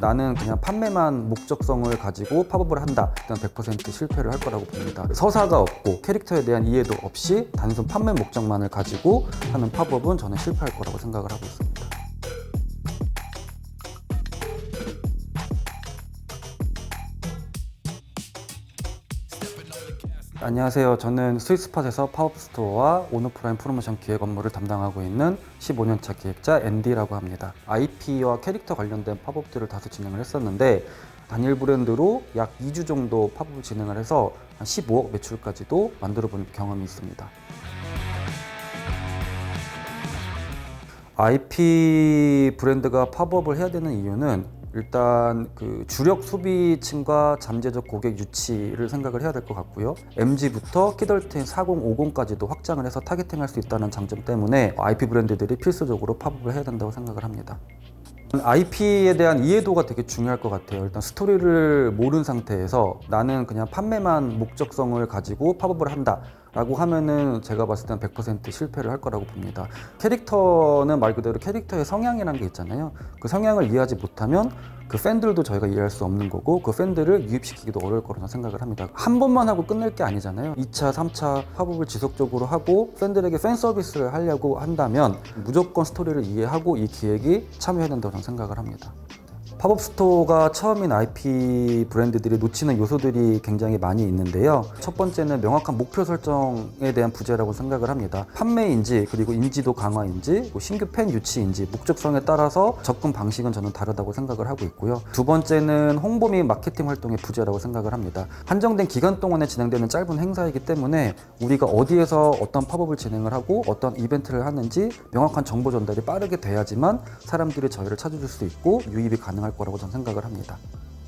나는 그냥 판매만 목적성을 가지고 팝업을 한다. 일단 100% 실패를 할 거라고 봅니다. 서사가 없고 캐릭터에 대한 이해도 없이 단순 판매 목적만을 가지고 하는 팝업은 저는 실패할 거라고 생각을 하고 있습니다. 안녕하세요. 저는 스위스팟에서 팝업 스토어와 온오프라인 프로모션 기획 업무를 담당하고 있는 15년차 기획자 앤디라고 합니다. IP와 캐릭터 관련된 팝업들을 다수 진행을 했었는데 단일 브랜드로 약 2주 정도 팝업을 진행을 해서 한 15억 매출까지도 만들어 본 경험이 있습니다. IP 브랜드가 팝업을 해야 되는 이유는 일단 그 주력 소비층과 잠재적 고객 유치를 생각을 해야 될 것 같고요. MG부터 키덜튼 4050까지도 확장을 해서 타겟팅할 수 있다는 장점 때문에 IP 브랜드들이 필수적으로 팝업을 해야 된다고 생각을 합니다. IP에 대한 이해도가 되게 중요할 것 같아요. 일단 스토리를 모르는 상태에서 나는 그냥 판매만 목적성을 가지고 팝업을 한다. 라고 하면은 제가 봤을 때는 100% 실패를 할 거라고 봅니다. 캐릭터는 말 그대로 캐릭터의 성향이라는 게 있잖아요. 그 성향을 이해하지 못하면 그 팬들도 저희가 이해할 수 없는 거고 그 팬들을 유입시키기도 어려울 거라고 생각을 합니다. 한 번만 하고 끝낼 게 아니잖아요. 2차, 3차 팝업을 지속적으로 하고 팬들에게 팬 서비스를 하려고 한다면 무조건 스토리를 이해하고 이 기획이 참여해야 된다고 저는 생각을 합니다. 팝업 스토어가 처음인 IP 브랜드들이 놓치는 요소들이 굉장히 많이 있는데요. 첫 번째는 명확한 목표 설정에 대한 부재라고 생각을 합니다. 판매인지 그리고 인지도 강화인지 뭐 신규 팬 유치인지 목적성에 따라서 접근 방식은 저는 다르다고 생각을 하고 있고요. 두 번째는 홍보 및 마케팅 활동의 부재라고 생각을 합니다. 한정된 기간 동안에 진행되는 짧은 행사이기 때문에 우리가 어디에서 어떤 팝업을 진행을 하고 어떤 이벤트를 하는지 명확한 정보 전달이 빠르게 돼야지만 사람들이 저희를 찾아줄 수 있고 유입이 가능할 거라고 저는 생각을 합니다.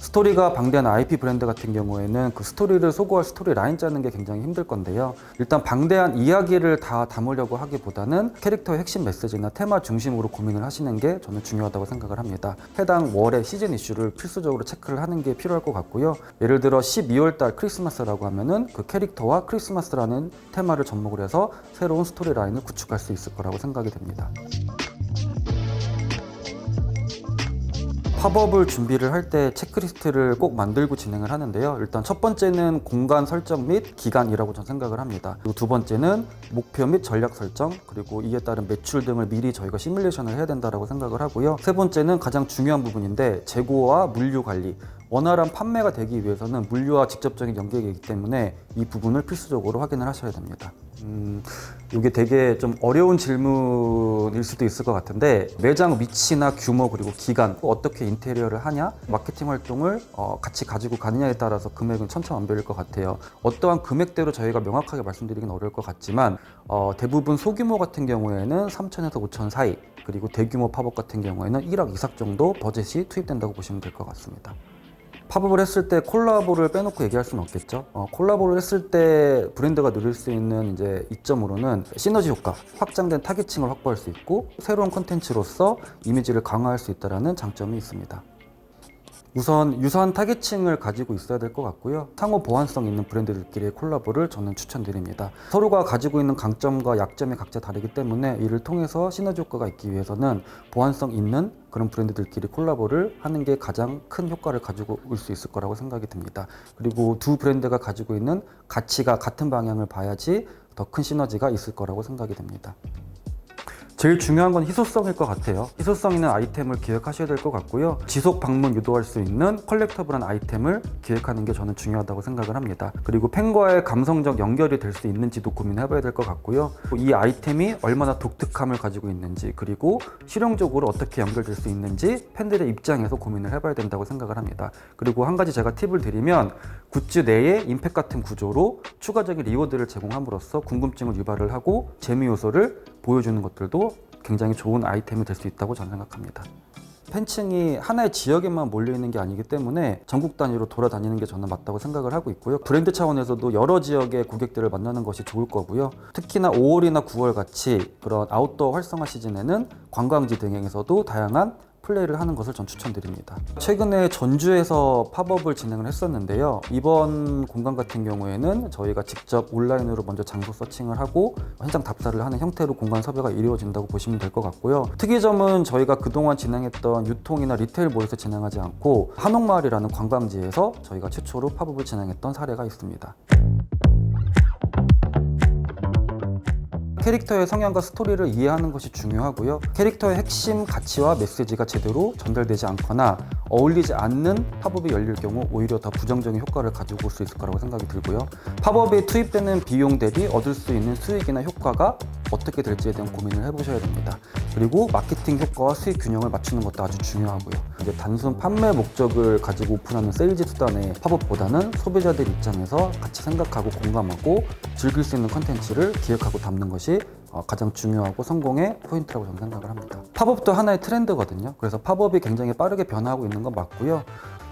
스토리가 방대한 IP 브랜드 같은 경우에는 그 스토리를 소구할 스토리 라인 짜는 게 굉장히 힘들 건데요. 일단 방대한 이야기를 다 담으려고 하기보다는 캐릭터의 핵심 메시지나 테마 중심으로 고민을 하시는 게 저는 중요하다고 생각을 합니다. 해당 월의 시즌 이슈를 필수적으로 체크를 하는 게 필요할 것 같고요. 예를 들어 12월 달 크리스마스라고 하면은 그 캐릭터와 크리스마스라는 테마를 접목을 해서 새로운 스토리 라인을 구축할 수 있을 거라고 생각이 됩니다. 팝업을 준비를 할 때 체크리스트를 꼭 만들고 진행을 하는데요. 일단 첫 번째는 공간 설정 및 기간이라고 저는 생각을 합니다. 그리고 두 번째는 목표 및 전략 설정, 그리고 이에 따른 매출 등을 미리 저희가 시뮬레이션을 해야 된다고 생각을 하고요. 세 번째는 가장 중요한 부분인데 재고와 물류 관리. 원활한 판매가 되기 위해서는 물류와 직접적인 연계이기 때문에 이 부분을 필수적으로 확인을 하셔야 됩니다. 음, 이게 되게 좀 어려운 질문일 수도 있을 것 같은데 매장 위치나 규모 그리고 기간 어떻게 인테리어를 하냐 마케팅 활동을 어, 같이 가지고 가느냐에 따라서 금액은 천차만별일 것 같아요 어떠한 금액대로 저희가 명확하게 말씀드리기는 어려울 것 같지만 어, 대부분 소규모 같은 경우에는 3천에서 5천 사이 그리고 대규모 팝업 같은 경우에는 1억 이상 정도 버젯이 투입된다고 보시면 될 것 같습니다 팝업을 했을 때 콜라보를 빼놓고 얘기할 수는 없겠죠. 어, 콜라보를 했을 때 브랜드가 누릴 수 있는 이제 이점으로는 시너지 효과, 확장된 타겟층을 확보할 수 있고 새로운 콘텐츠로서 이미지를 강화할 수 있다는 장점이 있습니다. 우선 유사한 타겟층을 가지고 있어야 될 것 같고요. 상호 보완성 있는 브랜드들끼리의 콜라보를 저는 추천드립니다. 서로가 가지고 있는 강점과 약점이 각자 다르기 때문에 이를 통해서 시너지 효과가 있기 위해서는 보완성 있는 그런 브랜드들끼리 콜라보를 하는 게 가장 큰 효과를 가지고 올 수 있을 거라고 생각이 듭니다. 그리고 두 브랜드가 가지고 있는 가치가 같은 방향을 봐야지 더 큰 시너지가 있을 거라고 생각이 됩니다. 제일 중요한 건 희소성일 것 같아요. 희소성 있는 아이템을 기획하셔야 될 것 같고요. 지속 방문 유도할 수 있는 컬렉터블한 아이템을 기획하는 게 저는 중요하다고 생각을 합니다. 그리고 팬과의 감성적 연결이 될 수 있는지도 고민해봐야 될 것 같고요. 이 아이템이 얼마나 독특함을 가지고 있는지 그리고 실용적으로 어떻게 연결될 수 있는지 팬들의 입장에서 고민을 해봐야 된다고 생각을 합니다. 그리고 한 가지 제가 팁을 드리면 굿즈 내에 임팩 같은 구조로 추가적인 리워드를 제공함으로써 궁금증을 유발을 하고 재미 요소를 보여주는 것들도 굉장히 좋은 아이템이 될 수 있다고 저는 생각합니다. 팬층이 하나의 지역에만 몰려 있는 게 아니기 때문에 전국 단위로 돌아다니는 게 저는 맞다고 생각을 하고 있고요. 브랜드 차원에서도 여러 지역의 고객들을 만나는 것이 좋을 거고요. 특히나 5월이나 9월 같이 그런 아웃도어 활성화 시즌에는 관광지 등에서도 다양한 플레이를 하는 것을 전 추천드립니다. 최근에 전주에서 팝업을 진행을 했었는데요. 이번 공간 같은 경우에는 저희가 직접 온라인으로 먼저 장소 서칭을 하고 현장 답사를 하는 형태로 공간 섭외가 이루어진다고 보시면 될 것 같고요. 특이점은 저희가 그동안 진행했던 유통이나 리테일몰에서 진행하지 않고 한옥마을이라는 관광지에서 저희가 최초로 팝업을 진행했던 사례가 있습니다. 캐릭터의 성향과 스토리를 이해하는 것이 중요하고요. 캐릭터의 핵심 가치와 메시지가 제대로 전달되지 않거나 어울리지 않는 팝업이 열릴 경우 오히려 더 부정적인 효과를 가지고 올 수 있을 거라고 생각이 들고요. 팝업에 투입되는 비용 대비 얻을 수 있는 수익이나 효과가 어떻게 될지에 대한 고민을 해보셔야 됩니다. 그리고 마케팅 효과와 수익 균형을 맞추는 것도 아주 중요하고요. 이제 단순 판매 목적을 가지고 오픈하는 세일즈 수단의 팝업보다는 소비자들 입장에서 같이 생각하고 공감하고 즐길 수 있는 컨텐츠를 기획하고 담는 것이 어, 가장 중요하고 성공의 포인트라고 저는 생각을 합니다. 팝업도 하나의 트렌드거든요. 그래서 팝업이 굉장히 빠르게 변화하고 있는 건 맞고요.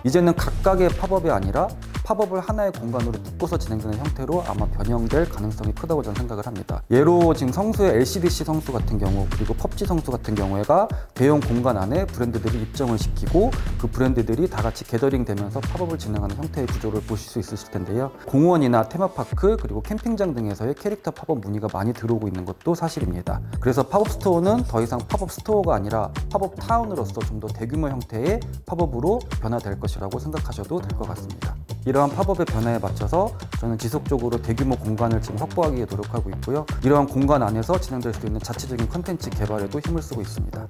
이제는 각각의 팝업이 아니라 팝업을 하나의 공간으로 묶어서 진행되는 형태로 아마 변형될 가능성이 크다고 저는 생각을 합니다. 예로 지금 성수의 LCDC 성수 같은 경우 그리고 펍지 성수 같은 경우에가 대형 공간 안에 브랜드들이 입점을 시키고 그 브랜드들이 다 같이 게더링 되면서 팝업을 진행하는 형태의 구조를 보실 수 있으실 텐데요. 공원이나 테마파크 그리고 캠핑장 등에서의 캐릭터 팝업 문의가 많이 들어오고 있는 것도 사실입니다. 그래서 팝업 스토어는 더 이상 팝업 스토어가 아니라 팝업 타운으로서 좀 더 대규모 형태의 팝업으로 변화될 것이라고 생각하셔도 될 것 같습니다. 이러한 팝업의 변화에 맞춰서 저는 지속적으로 대규모 공간을 지금 확보하기 위해 노력하고 있고요. 이러한 공간 안에서 진행될 수 있는 자체적인 컨텐츠 개발에도 힘을 쓰고 있습니다.